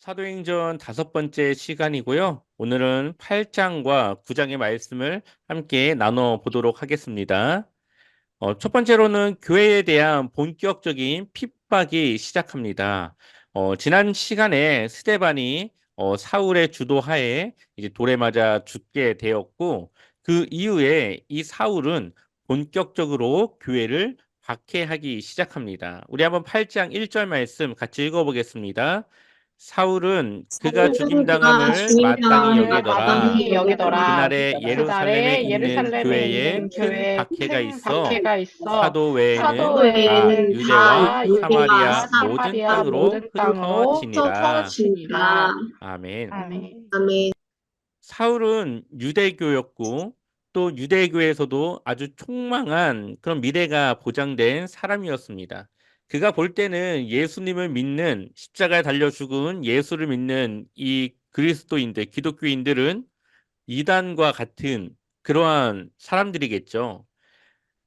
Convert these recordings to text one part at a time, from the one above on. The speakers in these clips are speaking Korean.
사도행전 다섯 번째 시간이고요. 오늘은 8장과 9장의 말씀을 함께 나눠 보도록 하겠습니다. 어, 첫 번째로는 교회에 대한 본격적인 핍박이 시작합니다. 어, 지난 시간에 스테반이 어, 사울의 주도하에 이제 돌에 맞아 죽게 되었고 그 이후에 이 사울은 본격적으로 교회를 박해하기 시작합니다. 우리 한번 8장 1절 말씀 같이 읽어보겠습니다. 사울은 그가 죽임당함을 마땅히 여기더라. 그날에 예루살렘에 있는 교회에 큰 박해가 큰 있어 사도 외에는 다 유대와 다 사마리아 모든 땅으로 흩어지니라. 아멘. 아멘. 사울은 유대교였고 또 유대교에서도 아주 총망한 그런 미래가 보장된 사람이었습니다. 그가 볼 때는 예수님을 믿는 십자가에 달려 죽은 예수를 믿는 이 그리스도인들, 기독교인들은 이단과 같은 그러한 사람들이겠죠.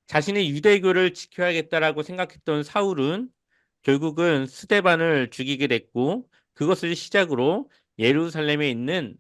자신의 유대교를 지켜야겠다라고 생각했던 사울은 결국은 스데반을 죽이게 됐고 그것을 시작으로 예루살렘에 있는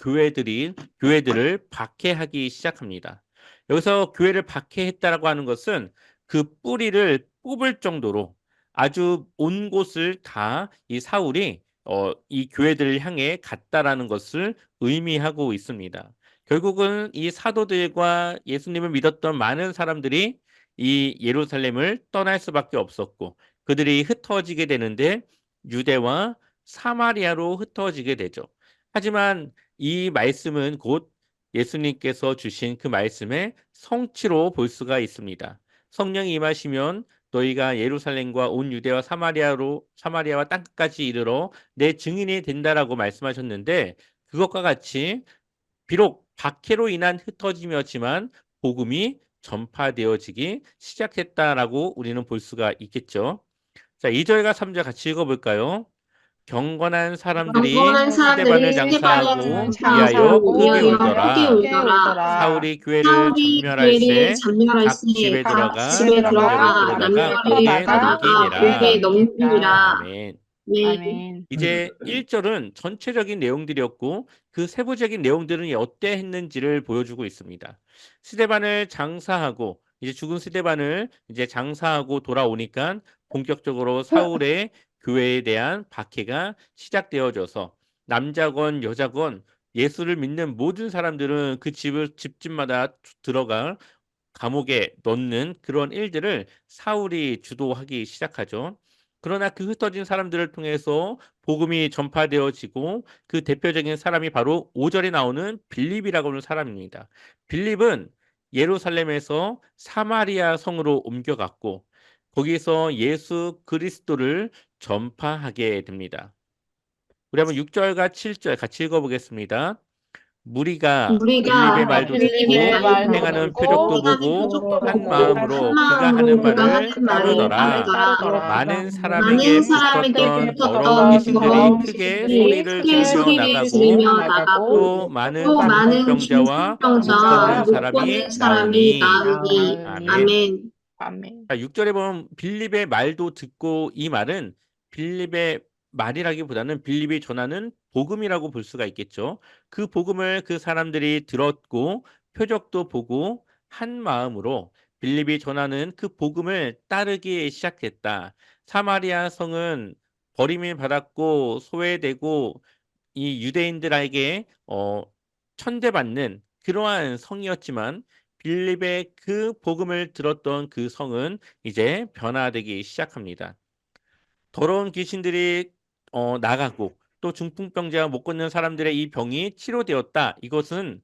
교회들이 교회들을 박해하기 시작합니다. 여기서 교회를 박해했다라고 하는 것은 그 뿌리를 뽑을 정도로 아주 온 곳을 다 이 사울이 어, 이 교회들을 향해 갔다라는 것을 의미하고 있습니다. 결국은 이 사도들과 예수님을 믿었던 많은 사람들이 이 예루살렘을 떠날 수밖에 없었고 그들이 흩어지게 되는데 유대와 사마리아로 흩어지게 되죠. 하지만 이 말씀은 곧 예수님께서 주신 그 말씀의 성취로 볼 수가 있습니다. 성령이 임하시면 너희가 예루살렘과 온 유대와 사마리아로 사마리아와 땅끝까지 이르러 내 증인이 된다라고 말씀하셨는데 그것과 같이 비록 박해로 인한 흩어짐이었지만 복음이 전파되어지기 시작했다라고 우리는 볼 수가 있겠죠. 자, 2절과 3절 같이 읽어볼까요? 경건한 사람들이 경건한 사람들이 장사하고 위하여 장사하고 크게 위하여 울더라. 크게 울더라. 사울이 교회를 사울이 전멸할 때 전멸할 각 집에 때 들어가 각 집에 들어가 남녀를 남녀를 들어가 들어가 그에게 그에게 넘기니라. 넘기니라. 아멘. 네. 아멘. 이제 1절은 전체적인 내용들이었고 그 세부적인 내용들은 어때 했는지를 보여주고 있습니다. 스데반을 장사하고 이제 죽은 스데반을 이제 장사하고 돌아오니까 본격적으로 사울의 교회에 대한 박해가 시작되어져서 남자건 여자건 예수를 믿는 모든 사람들은 그 집을 집집마다 들어가 감옥에 넣는 그런 일들을 사울이 주도하기 시작하죠. 그러나 그 흩어진 사람들을 통해서 복음이 전파되어지고 그 대표적인 사람이 바로 5절에 나오는 빌립이라고 하는 사람입니다. 빌립은 예루살렘에서 사마리아 성으로 옮겨갔고 거기서 예수 그리스도를 전파하게 됩니다. 우리 한번 6절과 7절 같이 읽어보겠습니다. 무리가 무리가 말도 듣고 행하는 표적도 보고 한 마음으로 한 그가 하는 말을 따르더라. 많은 사람에게 붙었던 더러운 귀신들이 크게 소리를 지르며 나가고 또 많은 걷는 못 사람이 나오니 아멘. 아멘. 자, 6절에 보면 빌립의 말도 듣고 이 말은 빌립의 말이라기보다는 빌립이 전하는 복음이라고 볼 수가 있겠죠. 그 복음을 그 사람들이 들었고 표적도 보고 한 마음으로 빌립이 전하는 그 복음을 따르기 시작했다. 사마리아 성은 버림을 받았고 소외되고 이 유대인들에게 어, 천대받는 그러한 성이었지만 빌립의 그 복음을 들었던 그 성은 이제 변화되기 시작합니다. 더러운 귀신들이 어, 나가고 또 중풍병자와 못 걷는 사람들의 이 병이 치료되었다. 이것은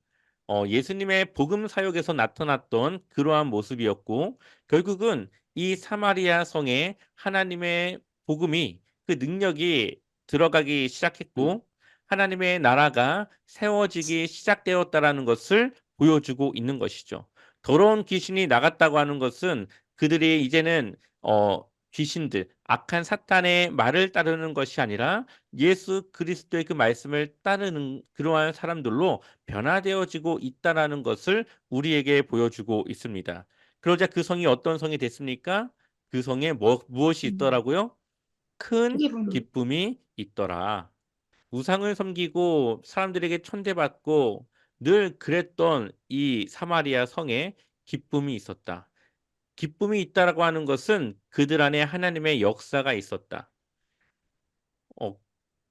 어, 예수님의 복음 사역에서 나타났던 그러한 모습이었고 결국은 이 사마리아 성에 하나님의 복음이 그 능력이 들어가기 시작했고 하나님의 나라가 세워지기 시작되었다라는 것을 보여주고 있는 것이죠. 더러운 귀신이 나갔다고 하는 것은 그들이 이제는 어, 귀신들, 악한 사탄의 말을 따르는 것이 아니라 예수 그리스도의 그 말씀을 따르는 그러한 사람들로 변화되어지고 있다라는 것을 우리에게 보여주고 있습니다. 그러자 그 성이 어떤 성이 됐습니까? 그 성에 뭐, 무엇이 음. 있더라고요? 큰 기쁨. 기쁨이 있더라. 우상을 섬기고 사람들에게 천대받고 늘 그랬던 이 사마리아 성에 기쁨이 있었다. 기쁨이 있다라고 하는 것은 그들 안에 하나님의 역사가 있었다. 어,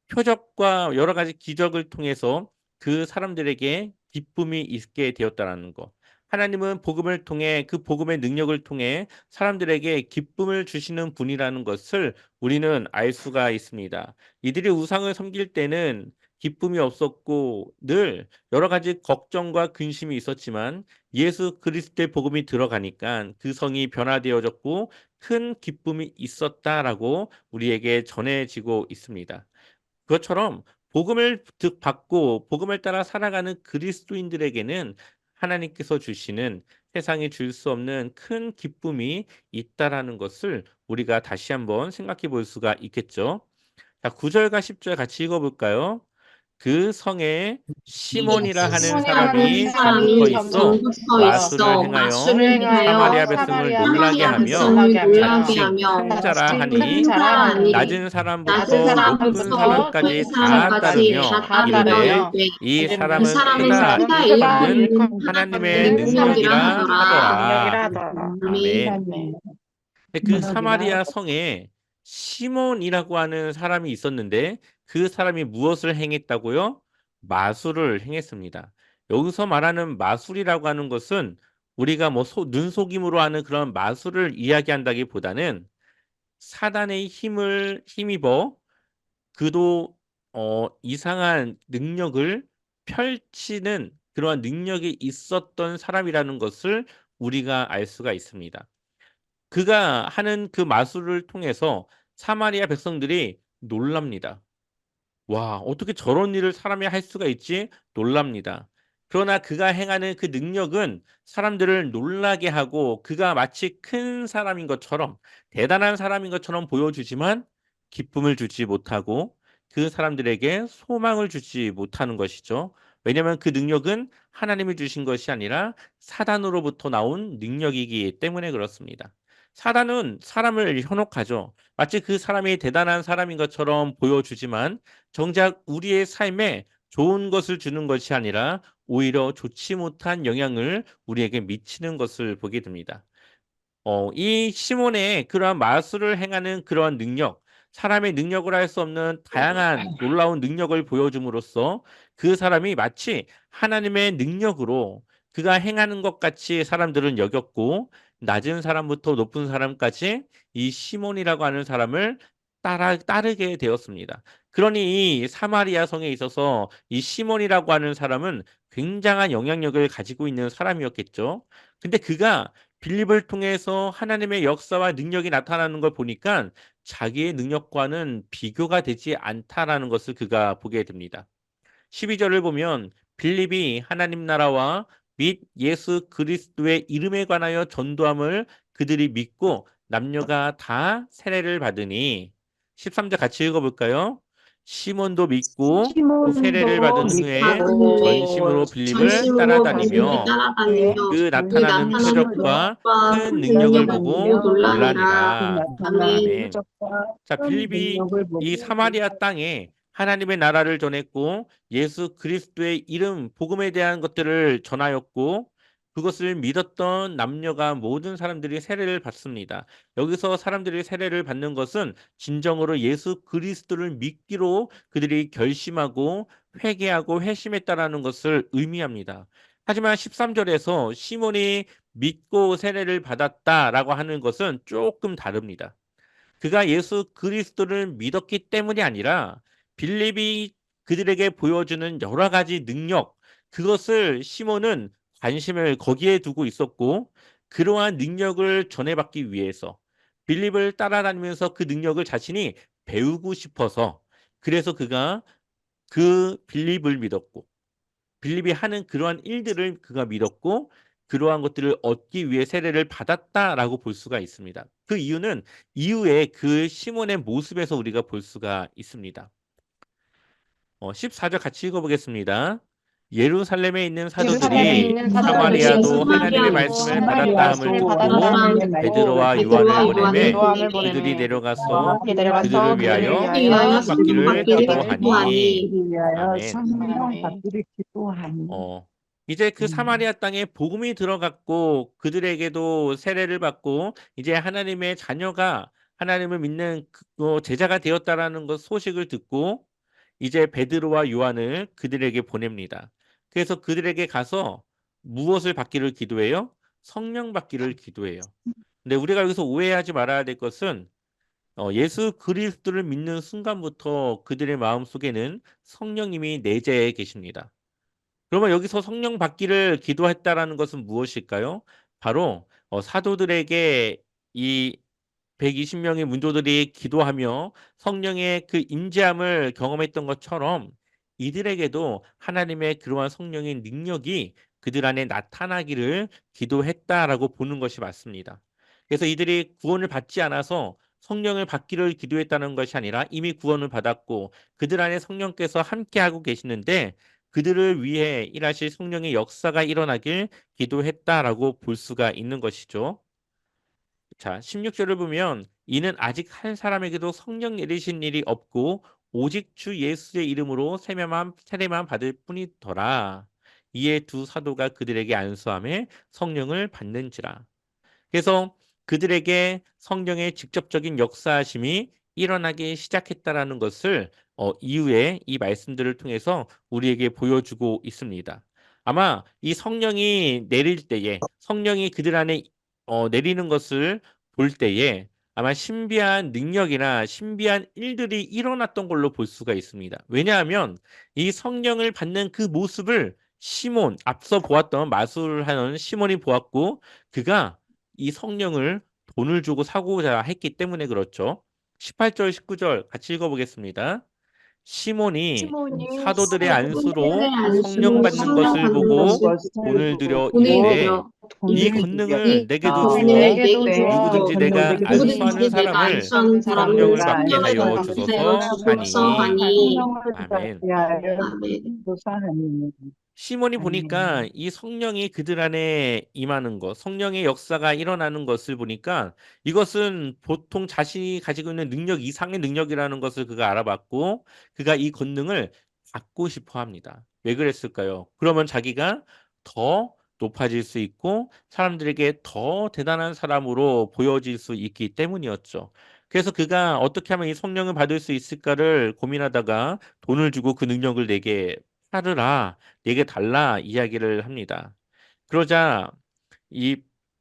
표적과 여러 가지 기적을 통해서 그 사람들에게 기쁨이 있게 되었다라는 거. 하나님은 복음을 통해 그 복음의 능력을 통해 사람들에게 기쁨을 주시는 분이라는 것을 우리는 알 수가 있습니다. 이들이 우상을 섬길 때는 기쁨이 없었고 늘 여러 가지 걱정과 근심이 있었지만 예수 그리스도의 복음이 들어가니까 그 성이 변화되어졌고 큰 기쁨이 있었다라고 우리에게 전해지고 있습니다. 그것처럼 복음을 듣- 받고 복음을 따라 살아가는 그리스도인들에게는 하나님께서 주시는 세상이 줄 수 없는 큰 기쁨이 있다라는 것을 우리가 다시 한번 생각해 볼 수가 있겠죠. 자, 9절과 10절 같이 읽어 볼까요? 그 성에 시몬이라 하는 사람이 서 있어 마술을 행하여 사마리아 백성을 놀라게 하며 자라 하니 낮은 사람부터 높은 사람까지 다 따르며 다 이르되 이그 사람은 크다 크다. 일컫는 일컫는 하나님의 능력이라 하더라. 아멘. 그 사마리아 성에 시몬이라고 하는 사람이 있었는데 그 사람이 무엇을 행했다고요? 마술을 행했습니다. 여기서 말하는 마술이라고 하는 것은 우리가 뭐 소- 눈속임으로 하는 그런 마술을 이야기한다기보다는 사단의 힘을 힘입어 그도 어, 이상한 능력을 펼치는 그러한 능력이 있었던 사람이라는 것을 우리가 알 수가 있습니다. 그가 하는 그 마술을 통해서 사마리아 백성들이 놀랍니다. 와, 어떻게 저런 일을 사람이 할 수가 있지? 놀랍니다. 그러나 그가 행하는 그 능력은 사람들을 놀라게 하고 그가 마치 큰 사람인 것처럼 대단한 사람인 것처럼 보여주지만 기쁨을 주지 못하고 그 사람들에게 소망을 주지 못하는 것이죠. 왜냐하면 그 능력은 하나님이 주신 것이 아니라 사단으로부터 나온 능력이기 때문에 그렇습니다. 사단은 사람을 현혹하죠. 마치 그 사람이 대단한 사람인 것처럼 보여주지만 정작 우리의 삶에 좋은 것을 주는 것이 아니라 오히려 좋지 못한 영향을 우리에게 미치는 것을 보게 됩니다. 어, 이 시몬의 그러한 마술을 행하는 그러한 능력, 사람의 능력을 할 수 없는 다양한 놀라운 능력을 보여줌으로써 그 사람이 마치 하나님의 능력으로 그가 행하는 것 같이 사람들은 여겼고 낮은 사람부터 높은 사람까지 이 시몬이라고 하는 사람을 따라 따르게 되었습니다. 그러니 이 사마리아 성에 있어서 이 시몬이라고 하는 사람은 굉장한 영향력을 가지고 있는 사람이었겠죠. 근데 그가 빌립을 통해서 하나님의 역사와 능력이 나타나는 걸 보니까 자기의 능력과는 비교가 되지 않다라는 것을 그가 보게 됩니다. 12절을 보면 빌립이 하나님 나라와 및 예수 그리스도의 이름에 관하여 전도함을 그들이 믿고 남녀가 다 세례를 받으니 13절 같이 읽어볼까요? 시몬도 믿고 세례를 받은 후에 전심으로 빌립을 전심으로 따라다니며 빌립을 따라다니며 그그 나타나는 표적과 큰 능력을 보고 놀라니라. 아멘. 자, 빌립이 이 사마리아 땅에 하나님의 나라를 전했고 예수 그리스도의 이름 복음에 대한 것들을 전하였고 그것을 믿었던 남녀가 모든 사람들이 세례를 받습니다. 여기서 사람들이 세례를 받는 것은 진정으로 예수 그리스도를 믿기로 그들이 결심하고 회개하고 회심했다라는 것을 의미합니다. 하지만 13절에서 시몬이 믿고 세례를 받았다라고 하는 것은 조금 다릅니다. 그가 예수 그리스도를 믿었기 때문이 아니라 빌립이 그들에게 보여주는 여러 가지 능력, 그것을 시몬은 관심을 거기에 두고 있었고, 그러한 능력을 전해받기 위해서 빌립을 따라다니면서 그 능력을 자신이 배우고 싶어서, 그래서 그가 그 빌립을 믿었고, 빌립이 하는 그러한 일들을 그가 믿었고, 그러한 것들을 얻기 위해 세례를 받았다라고 볼 수가 있습니다. 그 이유는 이후에 그 시몬의 모습에서 우리가 볼 수가 있습니다. 어, 14절 같이 읽어보겠습니다. 예루살렘에 있는 사도들이 있는 사도들이 사마리아도 하나님의 말씀을 하나님의 받았다 함을 말씀을 듣고 베드로와 요한을 보내매 그들이 내려가서 그들을 위하여 그들을 위하여 위하여 받기를 받기를 기도하니 기도하니 위하여 아멘. 성령 아멘. 받기를 기도하니 어, 이제 그 음. 사마리아 땅에 복음이 들어갔고 그들에게도 세례를 받고 이제 하나님의 자녀가 하나님을 믿는 그- 어, 제자가 되었다라는 것 소식을 듣고 이제 베드로와 요한을 그들에게 보냅니다. 그래서 그들에게 가서 무엇을 받기를 기도해요? 성령 받기를 기도해요. 근데 우리가 여기서 오해하지 말아야 될 것은 어, 예수 그리스도를 믿는 순간부터 그들의 마음 속에는 성령님이 내재해 계십니다. 그러면 여기서 성령 받기를 기도했다라는 것은 무엇일까요? 바로 어, 사도들에게 이 120명의 문도들이 기도하며 성령의 그 임재함을 경험했던 것처럼 이들에게도 하나님의 그러한 성령의 능력이 그들 안에 나타나기를 기도했다라고 보는 것이 맞습니다. 그래서 이들이 구원을 받지 않아서 성령을 받기를 기도했다는 것이 아니라 이미 구원을 받았고 그들 안에 성령께서 함께하고 계시는데 그들을 위해 일하실 성령의 역사가 일어나길 기도했다라고 볼 수가 있는 것이죠. 자, 16절을 보면 이는 아직 한 사람에게도 성령 내리신 일이 없고 오직 주 예수의 이름으로 세례만 세례만 받을 뿐이더라. 이에 두 사도가 그들에게 안수함에 성령을 받는지라. 그래서 그들에게 성령의 직접적인 역사하심이 일어나기 시작했다라는 것을 어, 이후에 이 말씀들을 통해서 우리에게 보여주고 있습니다. 아마 이 성령이 내릴 때에 성령이 그들 안에 어, 내리는 것을 볼 때에 아마 신비한 능력이나 신비한 일들이 일어났던 걸로 볼 수가 있습니다. 왜냐하면 이 성령을 받는 그 모습을 시몬 앞서 보았던 마술을 하는 시몬이 보았고 그가 이 성령을 돈을 주고 사고자 했기 때문에 그렇죠. 18절 19절 같이 읽어보겠습니다. 시몬이 사도들의 안수로 성령 받는 것을 보고 돈을 들여 들여 이 권능을 내게도 아, 주어 내게도 누구든지 주어 내가 누구든지 안수하는 내가 사람을 안수하는 사람을 성령을 받게 하여 주소서 하니. 아멘. 아멘. 시몬이. 보니까 이 성령이 그들 안에 임하는 것, 성령의 역사가 일어나는 것을 보니까 이것은 보통 자신이 가지고 있는 능력 이상의 능력이라는 것을 그가 알아봤고 그가 이 권능을 갖고 싶어 합니다. 왜 그랬을까요? 그러면 자기가 더 높아질 수 있고 사람들에게 더 대단한 사람으로 보여질 수 있기 때문이었죠. 그래서 그가 어떻게 하면 이 성령을 받을 수 있을까를 고민하다가 돈을 주고 그 능력을 내게 팔으라, 내게 달라 이야기를 합니다. 그러자 이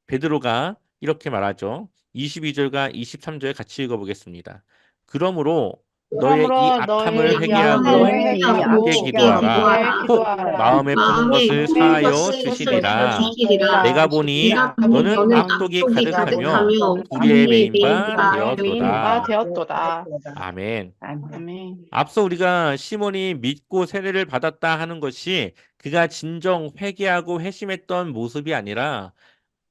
베드로가 이렇게 말하죠. 22절과 23절 같이 읽어보겠습니다. 그러므로 너의 이 악함을 회개하고 함께 기도하라. 마음에 마음에 것을 사하여 주시리라. 내가 보니 너는 악독이 가득하며 불의의 메인바. 되었도다. 아멘. 아멘. 앞서 우리가 시몬이 믿고 세례를 받았다 하는 것이 그가 진정 회개하고 회심했던 모습이 아니라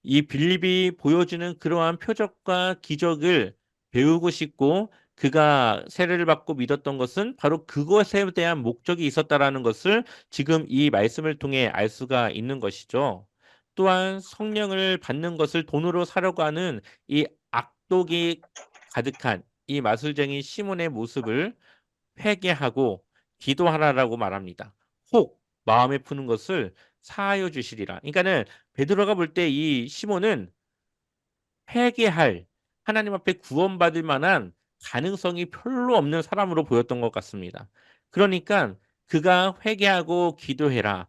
이 빌립이 보여주는 그러한 표적과 기적을 배우고 싶고 그가 세례를 받고 믿었던 것은 바로 그것에 대한 목적이 있었다라는 것을 지금 이 말씀을 통해 알 수가 있는 것이죠. 또한 성령을 받는 것을 돈으로 사려고 하는 이 악독이 가득한 이 마술쟁이 시몬의 모습을 회개하고 기도하라라고 말합니다. 혹 마음에 푸는 것을 사하여 주시리라. 그러니까는 베드로가 볼 때 이 시몬은 회개할 하나님 앞에 구원받을 만한 가능성이 별로 없는 사람으로 보였던 것 같습니다. 그러니까 그가 회개하고 기도해라.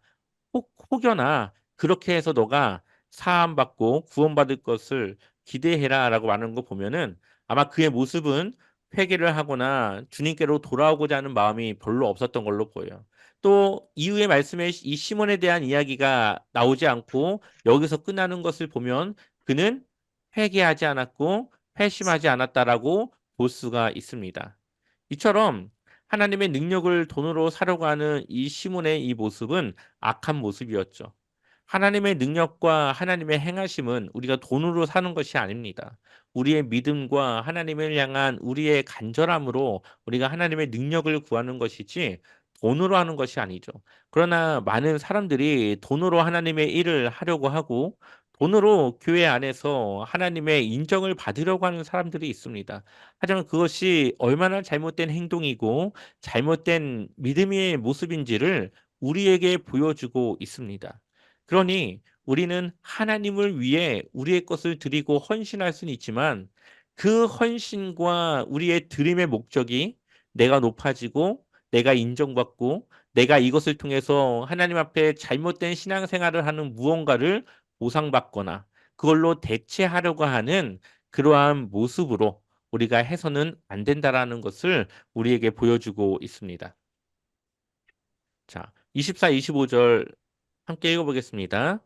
혹 혹여나 그렇게 해서 너가 사함 받고 구원받을 것을 기대해라 라고 말하는 거 보면은 아마 그의 모습은 회개를 하거나 주님께로 돌아오고자 하는 마음이 별로 없었던 걸로 보여요. 또 이후의 말씀에 이 시몬에 대한 이야기가 나오지 않고 여기서 끝나는 것을 보면 그는 회개하지 않았고 회심하지 않았다라고 볼 수가 있습니다. 이처럼 하나님의 능력을 돈으로 사려고 하는 이 시몬의 이 모습은 악한 모습이었죠. 하나님의 능력과 하나님의 행하심은 우리가 돈으로 사는 것이 아닙니다. 우리의 믿음과 하나님을 향한 우리의 간절함으로 우리가 하나님의 능력을 구하는 것이지 돈으로 하는 것이 아니죠. 그러나 많은 사람들이 돈으로 하나님의 일을 하려고 하고 돈으로 교회 안에서 하나님의 인정을 받으려고 하는 사람들이 있습니다. 하지만 그것이 얼마나 잘못된 행동이고 잘못된 믿음의 모습인지를 우리에게 보여주고 있습니다. 그러니 우리는 하나님을 위해 우리의 것을 드리고 헌신할 수는 있지만 그 헌신과 우리의 드림의 목적이 내가 높아지고 내가 인정받고 내가 이것을 통해서 하나님 앞에 잘못된 신앙생활을 하는 무언가를 보상받거나 그걸로 대체하려고 하는 그러한 모습으로 우리가 해서는 안 된다라는 것을 우리에게 보여주고 있습니다. 자, 24, 25절 함께 읽어보겠습니다.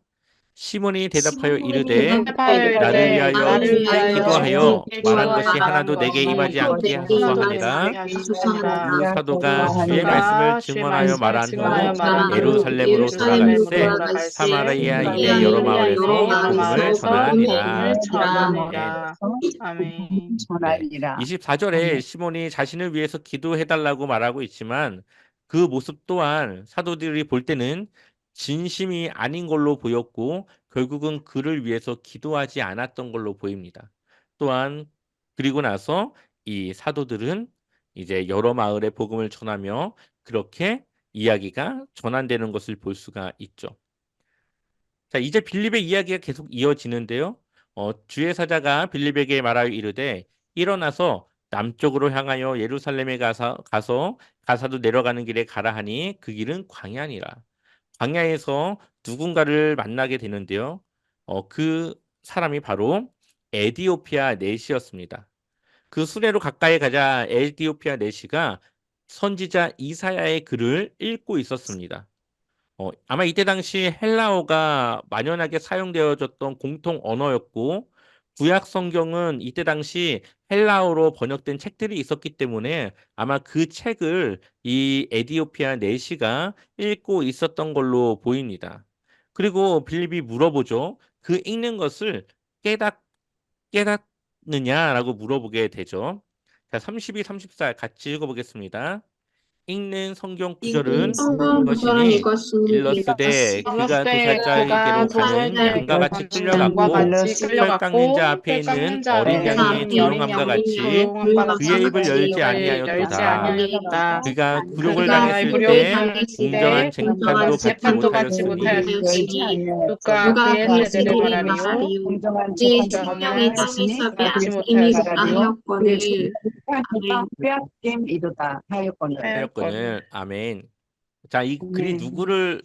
시몬이 대답하여 이르되 대답하여 나를 위하여 주께 기도하여 말한 것이 하나도 내게 임하지 않게 하소서 하니라. 사도가 주의 말씀을 주의 증언하여 말한 후 예루살렘으로 돌아갈새 돌아갈새 사마리아 이내 여러 마을에서 여러 복음을 마을에서 전하니라. 복음을 전하니라. 아멘. 전하리라. 24절에 시몬이 자신을 위해서 기도해달라고 말하고 있지만 그 모습 또한 사도들이 볼 때는 진심이 아닌 걸로 보였고 결국은 그를 위해서 기도하지 않았던 걸로 보입니다. 또한 그리고 나서 이 사도들은 이제 여러 마을에 복음을 전하며 그렇게 이야기가 전환되는 것을 볼 수가 있죠. 자, 이제 빌립의 이야기가 계속 이어지는데요. 어, 주의 사자가 빌립에게 말하여 이르되 일어나서 남쪽으로 향하여 예루살렘에 가서, 가서 가사도 내려가는 길에 가라 하니 그 길은 광야니라. 광야에서 누군가를 만나게 되는데요. 어, 그 사람이 바로 에디오피아 넷이었습니다. 그 수레로 가까이 가자 에디오피아 넷이가 선지자 이사야의 글을 읽고 있었습니다. 어, 아마 이때 당시 헬라어가 만연하게 사용되어졌던 공통 언어였고 구약 성경은 이때 당시 헬라어로 번역된 책들이 있었기 때문에 아마 그 책을 이 에디오피아 내시가 읽고 있었던 걸로 보입니다. 그리고 빌립이 물어보죠. 그 읽는 것을 깨닫 깨닫느냐라고 물어보게 되죠. 자, 32, 34 같이 읽어보겠습니다. 읽는 성경 구절은 이것이니 일러스되 그가 도살자에게로 가는 양과 같이 끌려갔고 끌려갔고 깎는 자 앞에 혈 있는 어린 양이 어린 같이 그의 입을 열지 아니하였도다. 그가 굴욕을 당했을 때 공정한 때 재판도 받지 재판도 받지 못하였으니 누가 그의 세대를 말하리요 공정한 네 받지 다시 이미 못하였으니 하였거늘 빼앗김 이루다 하였거늘. 네. 하였거늘 아멘. 자, 이 글이 네. 누구를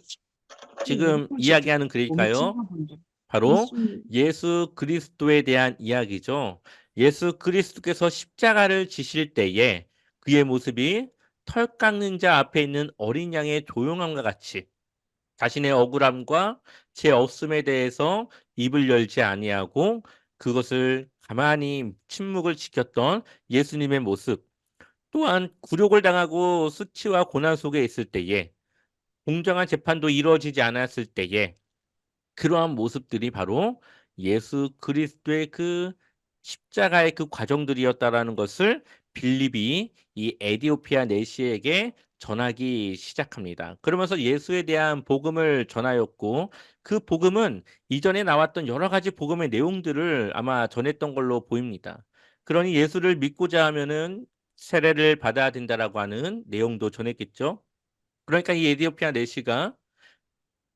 지금 음, 이야기하는 글일까요? 바로 예수 그리스도에 대한 이야기죠. 예수 그리스도께서 십자가를 지실 때에 그의 모습이 털 깎는 자 앞에 있는 어린 양의 조용함과 같이 자신의 억울함과 제 없음에 대해서 입을 열지 아니하고 그것을 가만히 침묵을 지켰던 예수님의 모습 또한 굴욕을 당하고 수치와 고난 속에 있을 때에 공정한 재판도 이루어지지 않았을 때에 그러한 모습들이 바로 예수 그리스도의 그 십자가의 그 과정들이었다라는 것을 빌립이 이 에디오피아 내시에게 전하기 시작합니다. 그러면서 예수에 대한 복음을 전하였고 그 복음은 이전에 나왔던 여러 가지 복음의 내용들을 아마 전했던 걸로 보입니다. 그러니 예수를 믿고자 하면은 세례를 받아야 된다라고 하는 내용도 전했겠죠. 그러니까 이 에디오피아 내시가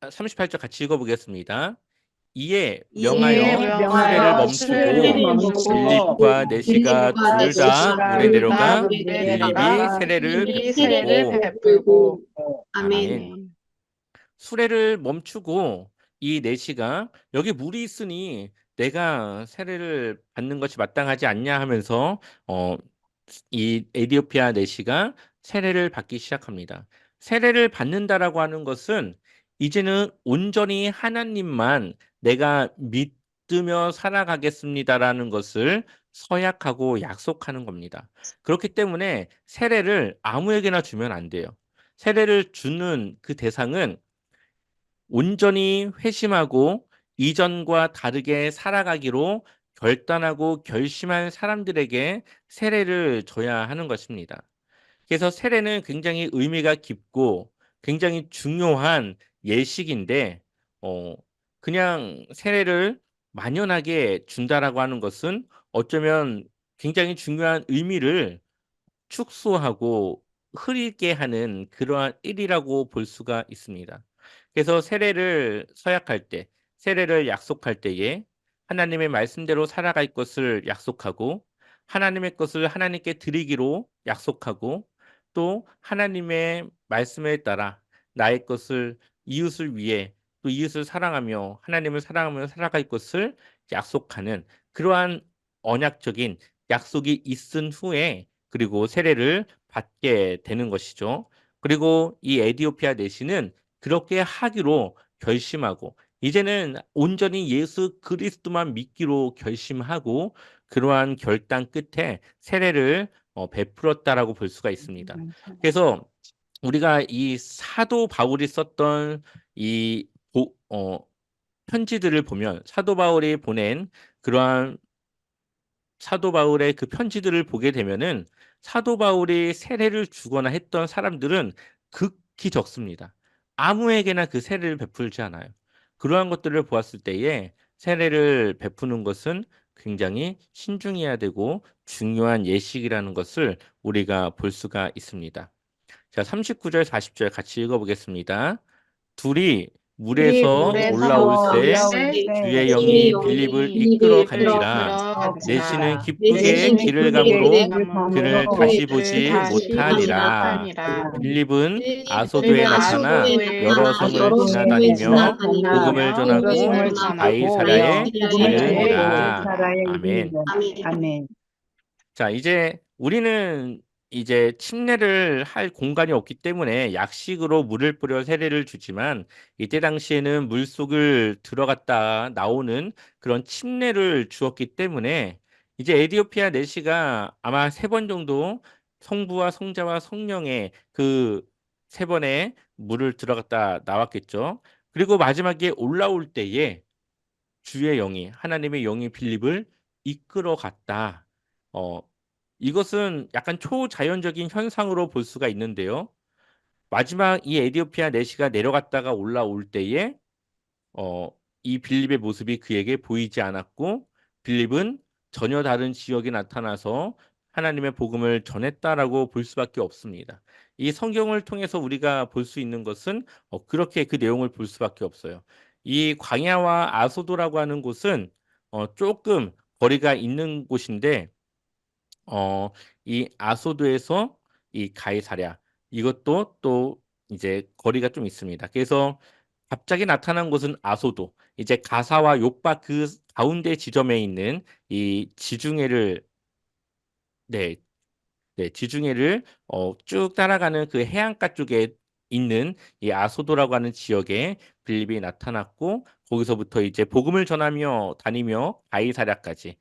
38절 같이 읽어보겠습니다. 이에 명하여 세례를 멈추고 빌립과 내시가 둘 다 물에 내려가 빌립이 세례를 베풀고 아멘 수레를 멈추고 이 내시가 여기 물이 있으니 내가 세례를 받는 것이 마땅하지 않냐 하면서 어, 이 에디오피아 내시가 세례를 받기 시작합니다. 세례를 받는다라고 하는 것은 이제는 온전히 하나님만 내가 믿으며 살아가겠습니다라는 것을 서약하고 약속하는 겁니다. 그렇기 때문에 세례를 아무에게나 주면 안 돼요. 세례를 주는 그 대상은 온전히 회심하고 이전과 다르게 살아가기로 결단하고 결심한 사람들에게 세례를 줘야 하는 것입니다. 그래서 세례는 굉장히 의미가 깊고 굉장히 중요한 예식인데 어 그냥 세례를 만연하게 준다라고 하는 것은 어쩌면 굉장히 중요한 의미를 축소하고 흐리게 하는 그러한 일이라고 볼 수가 있습니다. 그래서 세례를 서약할 때, 세례를 약속할 때에 하나님의 말씀대로 살아갈 것을 약속하고 하나님의 것을 하나님께 드리기로 약속하고 또 하나님의 말씀에 따라 나의 것을 이웃을 위해 또 이웃을 사랑하며 하나님을 사랑하며 살아갈 것을 약속하는 그러한 언약적인 약속이 있은 후에 그리고 세례를 받게 되는 것이죠. 그리고 이 에디오피아 내시는 그렇게 하기로 결심하고 이제는 온전히 예수 그리스도만 믿기로 결심하고 그러한 결단 끝에 세례를 어, 베풀었다라고 볼 수가 있습니다. 그래서 우리가 이 사도 바울이 썼던 이 보, 어, 편지들을 보면 사도 바울이 보낸 그러한 사도 바울의 그 편지들을 보게 되면은 사도 바울이 세례를 주거나 했던 사람들은 극히 적습니다. 아무에게나 그 세례를 베풀지 않아요. 그러한 것들을 보았을 때에 세례를 베푸는 것은 굉장히 신중해야 되고 중요한 예식이라는 것을 우리가 볼 수가 있습니다. 자, 39절, 40절 같이 읽어보겠습니다. 둘이 물에서 물에서 올라올 때 주의 영이 빌립을 이끌어 간지라 내시는 기쁘게 길을 감으로 그를 다시 보지 못하니라. 빌립은 아소도에 나타나 여러 성을 지나다니며 복음을 전하고 복음을 이르니라. 아멘. 아멘. 자, 이제 우리는 이제 침례를 할 공간이 없기 때문에 약식으로 물을 뿌려 세례를 주지만 이때 당시에는 물 속을 들어갔다 나오는 그런 침례를 주었기 때문에 이제 에디오피아 내시가 아마 세 번 정도 성부와 성자와 성령의 그 세 번의 물을 들어갔다 나왔겠죠. 그리고 마지막에 올라올 때에 주의 영이 하나님의 영이 빌립을 이끌어 갔다. 어, 이것은 약간 초자연적인 현상으로 볼 수가 있는데요. 마지막 이 에디오피아 내시가 내려갔다가 올라올 때에 어, 이 빌립의 모습이 그에게 보이지 않았고 빌립은 전혀 다른 지역에 나타나서 하나님의 복음을 전했다라고 볼 수밖에 없습니다. 이 성경을 통해서 우리가 볼 수 있는 것은 어, 그렇게 그 내용을 볼 수밖에 없어요. 이 광야와 아소도라고 하는 곳은 어, 조금 거리가 있는 곳인데 어, 이 아소도에서 이 가이사랴 이것도 또 이제 거리가 좀 있습니다. 그래서 갑자기 나타난 곳은 아소도. 이제 가사와 요빠 그 가운데 지점에 있는 이 지중해를 네, 네, 지중해를 어, 쭉 따라가는 그 해안가 쪽에 있는 이 아소도라고 하는 지역에 빌립이 나타났고 거기서부터 이제 복음을 전하며 다니며 가이사랴까지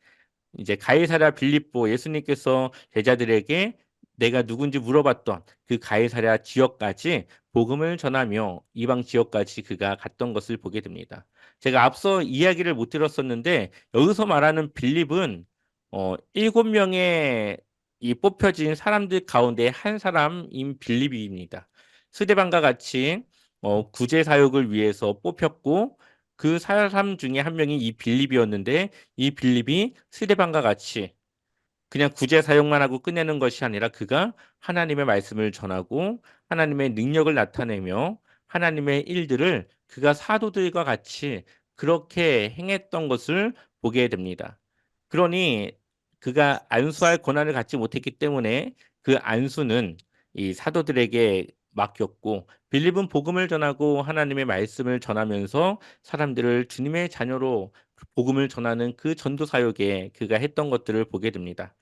이제 가이사랴 빌립보 예수님께서 제자들에게 내가 누군지 물어봤던 그 가이사랴 지역까지 복음을 전하며 이방 지역까지 그가 갔던 것을 보게 됩니다. 제가 앞서 이야기를 못 들었었는데 여기서 말하는 빌립은 어, 일곱 명의 이 뽑혀진 사람들 가운데 한 사람인 빌립입니다. 스데반과 같이 어, 구제 사역을 위해서 뽑혔고 그 사람 중에 한 명이 이 빌립이었는데 이 빌립이 스데반과 같이 그냥 구제 사용만 하고 끝내는 것이 아니라 그가 하나님의 말씀을 전하고 하나님의 능력을 나타내며 하나님의 일들을 그가 사도들과 같이 그렇게 행했던 것을 보게 됩니다. 그러니 그가 안수할 권한을 갖지 못했기 때문에 그 안수는 이 사도들에게 맡겼고 빌립은 복음을 전하고 하나님의 말씀을 전하면서 사람들을 주님의 자녀로 복음을 전하는 그 전도 사역에 그가 했던 것들을 보게 됩니다.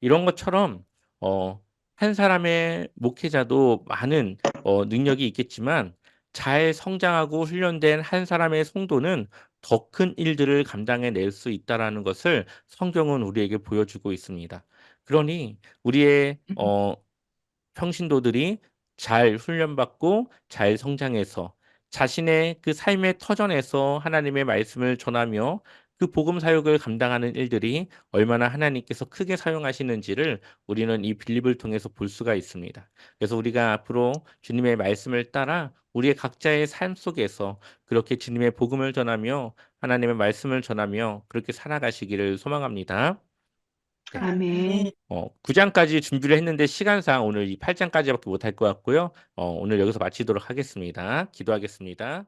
이런 것처럼 어, 한 사람의 목회자도 많은 어, 능력이 있겠지만 잘 성장하고 훈련된 한 사람의 성도는 더 큰 일들을 감당해낼 수 있다라는 것을 성경은 우리에게 보여주고 있습니다. 그러니 우리의 어, 평신도들이 잘 훈련받고 잘 성장해서 자신의 그 삶의 터전에서 하나님의 말씀을 전하며 그 복음 사역을 감당하는 일들이 얼마나 하나님께서 크게 사용하시는지를 우리는 이 빌립을 통해서 볼 수가 있습니다. 그래서 우리가 앞으로 주님의 말씀을 따라 우리의 각자의 삶 속에서 그렇게 주님의 복음을 전하며 하나님의 말씀을 전하며 그렇게 살아가시기를 소망합니다. 아멘. 어, 9장까지 준비를 했는데 시간상 오늘 이 8장까지밖에 못할 것 같고요. 어, 오늘 여기서 마치도록 하겠습니다. 기도하겠습니다.